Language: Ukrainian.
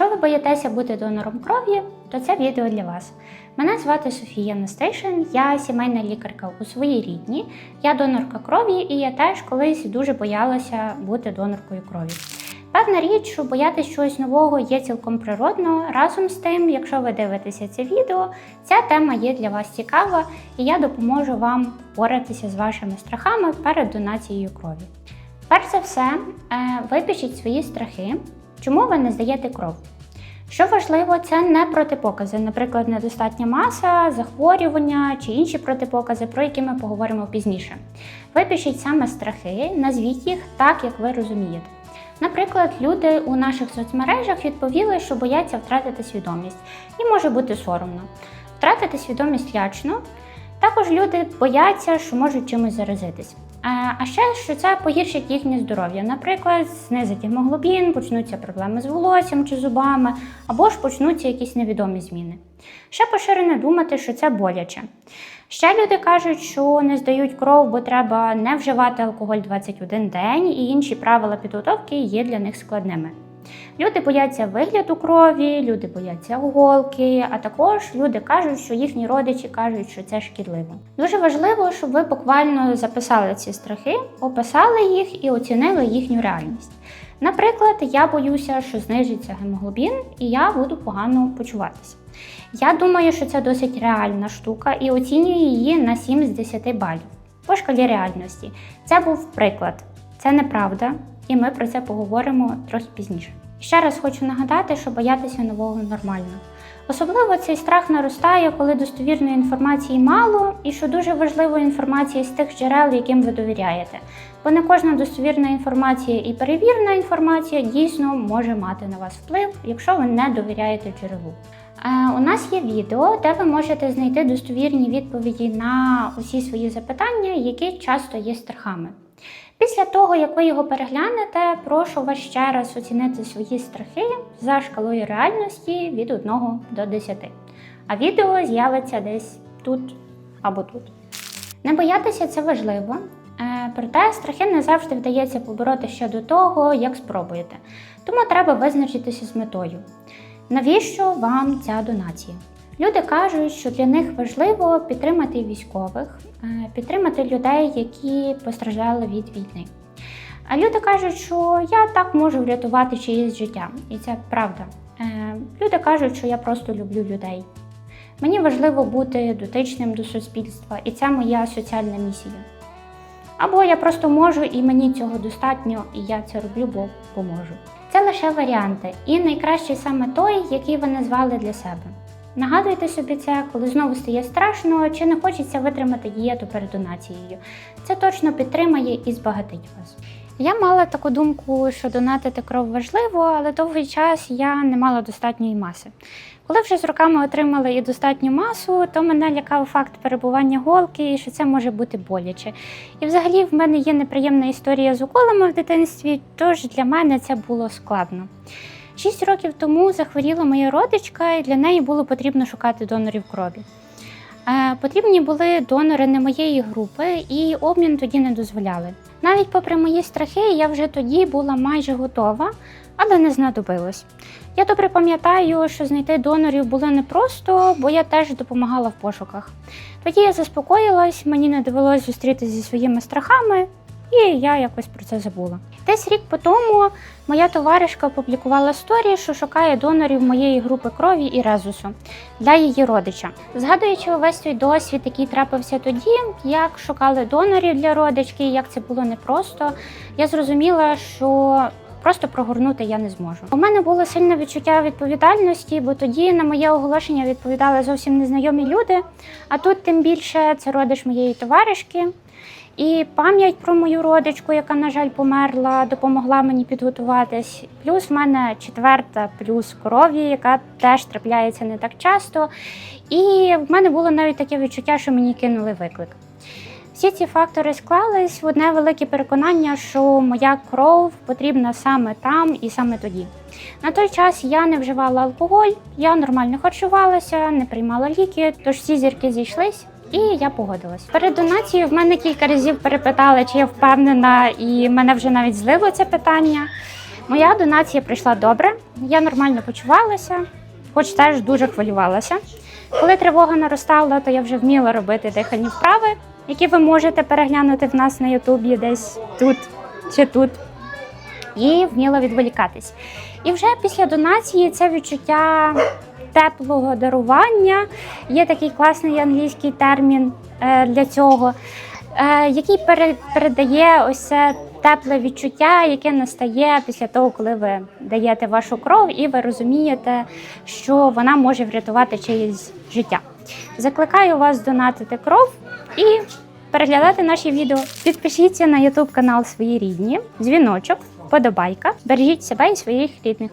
Якщо ви боїтеся бути донором крові, то це відео для вас. Мене звати Софія Настейшин, я сімейна лікарка у своїй рідні, я донорка крові і я теж колись дуже боялася бути доноркою крові. Певна річ, що боятись чогось нового є цілком природно. Разом з тим, якщо ви дивитеся це відео, ця тема є для вас цікава, і я допоможу вам впоратися з вашими страхами перед донацією крові. Перш за все, е, випишіть свої страхи, чому ви не здаєте кров. Що важливо, це не протипокази, наприклад, недостатня маса, захворювання чи інші протипокази, про які ми поговоримо пізніше. Випишіть саме страхи, назвіть їх так, як ви розумієте. Наприклад, люди у наших соцмережах відповіли, що бояться втратити свідомість, і може бути соромно. Втратити свідомість лячно. Також люди бояться, що можуть чимось заразитись. А ще що це погіршить їхнє здоров'я. Наприклад, знизить гемоглобін, почнуться проблеми з волоссям чи зубами, або ж почнуться якісь невідомі зміни. Ще поширено думати, що це боляче. Ще люди кажуть, що не здають кров, бо треба не вживати алкоголь 21 день, і інші правила підготовки є для них складними. Люди бояться вигляду крові, люди бояться голки, а також люди кажуть, що їхні родичі кажуть, що це шкідливо. Дуже важливо, щоб ви буквально записали ці страхи, описали їх і оцінили їхню реальність. Наприклад, я боюся, що знижиться гемоглобін, і я буду погано почуватися. Я думаю, що це досить реальна штука і оцінюю її на 7 з 10 балів. По шкалі реальності. Це був приклад, це неправда, і ми про це поговоримо трохи пізніше. Ще раз хочу нагадати, що боятися нового нормально. Особливо цей страх наростає, коли достовірної інформації мало, і що дуже важливо інформація з тих джерел, яким ви довіряєте. Бо не кожна достовірна інформація і перевірена інформація дійсно може мати на вас вплив, якщо ви не довіряєте джерелу. Е, У нас є відео, де ви можете знайти достовірні відповіді на усі свої запитання, які часто є страхами. Після того, як ви його переглянете, прошу вас ще раз оцінити свої страхи за шкалою реальності від 1 до 10. А відео з'явиться десь тут або тут. Не боятися це важливо, е, проте страхи не завжди вдається побороти ще до того, як спробуєте. Тому треба визначитися з метою. Навіщо вам ця донація? Люди кажуть, що для них важливо підтримати військових, е, підтримати людей, які постраждали від війни. А люди кажуть, що я так можу врятувати чиєсь життя, і це правда. Е, Люди кажуть, що я просто люблю людей. Мені важливо бути дотичним до суспільства, і це моя соціальна місія. Або я просто можу, і мені цього достатньо, і я це роблю, бо поможу. Це лише варіанти, і найкращий саме той, який ви назвали для себе. Нагадуйте собі це, коли знову стає страшно, чи не хочеться витримати дієту перед донацією. Це точно підтримає і збагатить вас. Я мала таку думку, що донатити кров важливо, але довгий час я не мала достатньої маси. Коли вже з роками отримала і достатню масу, то мене лякав факт перебування голки і що це може бути боляче. І взагалі в мене є неприємна історія з уколами в дитинстві, тож для мене це було складно. Шість років тому захворіла моя родичка, і для неї було потрібно шукати донорів крові. Е, Потрібні були донори не моєї групи, і обмін тоді не дозволяли. Навіть попри мої страхи, я вже тоді була майже готова, але не знадобилось. Я добре пам'ятаю, що знайти донорів було непросто, бо я теж допомагала в пошуках. Тоді я заспокоїлась, мені не довелось зустрітися зі своїми страхами, і я якось про це забула. Десь рік по тому моя товаришка опублікувала сторі, що шукає донорів моєї групи крові і резусу для її родича. Згадуючи увесь той досвід, який трапився тоді, як шукали донорів для родички, як це було непросто, я зрозуміла, що Просто прогорнути я не зможу. У мене було сильне відчуття відповідальності, бо тоді на моє оголошення відповідали зовсім незнайомі люди. А тут тим більше це родич моєї товаришки. І пам'ять про мою родичку, яка, на жаль, померла, допомогла мені підготуватись. Плюс в мене четверта, плюс крові, яка теж трапляється не так часто. І в мене було навіть таке відчуття, що мені кинули виклик. Всі ці фактори склались в одне велике переконання, що моя кров потрібна саме там і саме тоді. На той час я не вживала алкоголь, я нормально харчувалася, не приймала ліки, тож всі зірки зійшлись. І я погодилась. Перед донацією в мене кілька разів перепитали, чи я впевнена, і мене вже навіть злило це питання. Моя донація прийшла добре, я нормально почувалася, хоч теж дуже хвилювалася. Коли тривога наростала, то я вже вміла робити дихальні вправи, які ви можете переглянути в нас на Ютубі десь тут чи тут. І вміла відволікатись. І вже після донації це відчуття теплого дарування. Є такий класний англійський термін е, для цього, е, який пере- передає ось це тепле відчуття, яке настає після того, коли ви даєте вашу кров, і ви розумієте, що вона може врятувати чиєсь життя. Закликаю вас донатити кров і переглядати наші відео. Підпишіться на YouTube канал Свої рідні, дзвіночок, подобайка. Бережіть себе і своїх рідних.